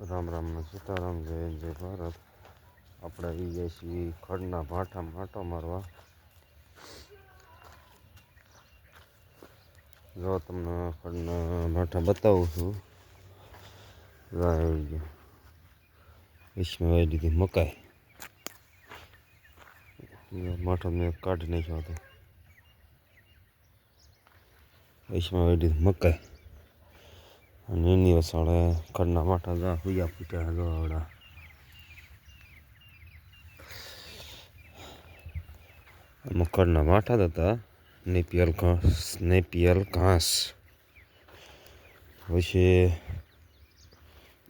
રામ રામ સીતારામ, જય જય ભારત. આપણે આવી જાય છીએ ખડના ભાઠા માટો મારવા. જો તમને ખડના ભાઠા બતાવું છું. આવી ગયા. વિશ્વમાં વાવી દીધી મકાઈ. માઠો મેં કાઢી નાખ્યો હતો. વિશ્વમાં વાવી દીધી મકાઈ. અને એની વસાડે ખડના માઠા જા પૂજા પૂજા જો આવડા. મકરના માઠા હતા. નેપિયલ ઘાસ નેપિયલ ઘાસ. પછી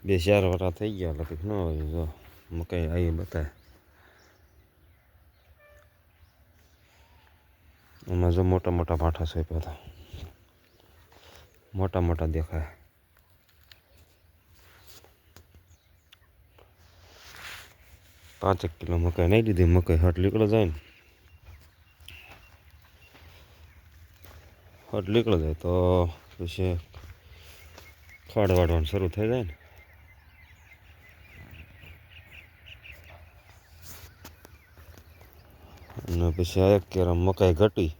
બે ચાર વરા થઈ ગયા લગભગ ન હોય. જો મકાઈ આવી બતાવે એમાં જો મોટા મોટા ભાઠા છે હતા. મોટા મોટા દેખાય. પાંચેક કિલો મકાઈ નહીં દીધી મકાઈ હટ નીકળે જાય ને. હટ નીકળે જાય તો પછી ખાડ વાળવાનું શરૂ થઈ જાય ને. અને પછી આ એક કેરમ મકાઈ ઘટી.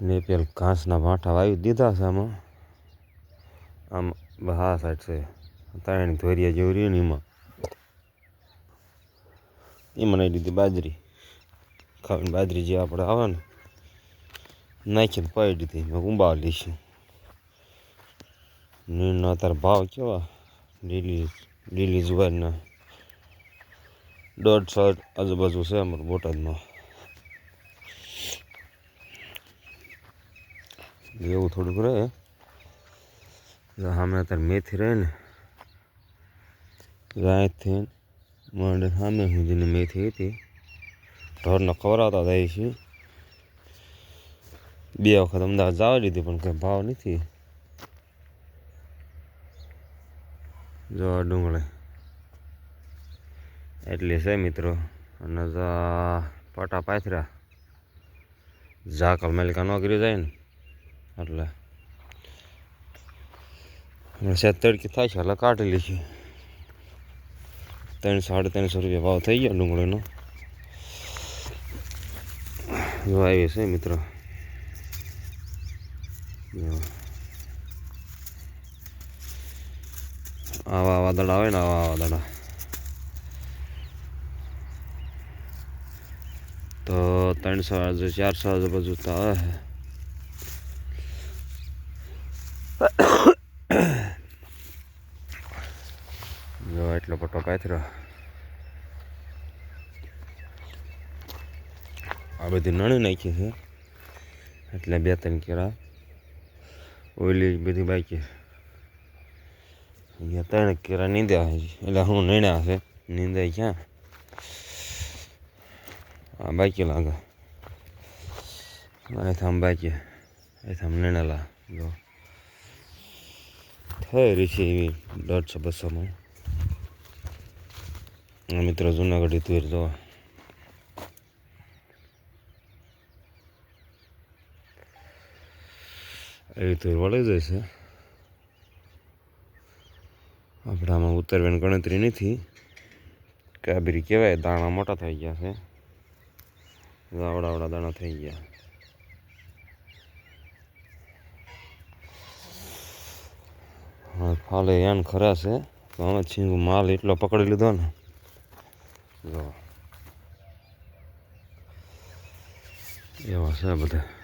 ને પેલ ઘાસના ભાંઠા વાવી દીધા છે આમાં. આમ હા સાઈડ છે. ત્રણ ધોરિયા જેવું રહ્યું ને એમાં. એમાં નાખી દીધી બાજરી. ખાવાની બાજરી જે આપણે આવે ને નાખીને પાડી દીધી. મેં ઉંબાવી લઈશું નીરના અત્યારે ભાવ કેવા? લીલી લીલી જુવારના દોઢસો આજુબાજુ છે અમારું બોટાદમાં. એવું થોડુંક રહે. સામે અત્યારે મેથી રહે ને. અહીંથી માંડે સામે સુધીની મેથી હતી. ઢોરને ખવડાવતા જાય છે બે વખત અમદાવાદ જવા દીધી, પણ કંઈ ભાવ નથી. જોવા ડુંગળે. એટલે છે મિત્રો. અને પાટા પાથરા ઝાકલ માલિકા નોકરી જાય ને. એટલે. સેજ તડકી થાય છે, એટલે કાઢી લઈશું ત્રણ સાડા ત્રણસો રૂપિયા ભાવ થઈ ગયો ડુંગળીનો. જો આવી છે મિત્રો. આવા વાદળા આવે ને આવા વાદળા તો ત્રણસો ચારસો આજુબાજુ તો આવે છે જો એટલો પટ્ટો પાથરો આ બધી નણી નાખી છે. એટલે બે ત્રણ કેળા ઓઈલી બધી બાકી. અહીંયા ત્રણ કેરા નીંદ્યા છે. એટલે હું નીણ્યા છે. નીંદાય ક્યાં? આ બાકી લાગે. આમ બાકી. આમ નીણેલા. જો. થઈ રહી છે એવી દોઢસો બસોમાં. મિત્રો જુનાગઢ તુર જો એવી તુર વળી જાય છે. આપણે આમાં ઉતરવાની ગણતરી નથી. કાબરી કહેવાય, દાણા મોટા થઈ ગયા છે. આવડા આવડા દાણા થઈ ગયા. ફાલે યાન ખરા છે તો અમે છીંગું માલ એટલો પકડી લીધો ને. જો એવા છે બધા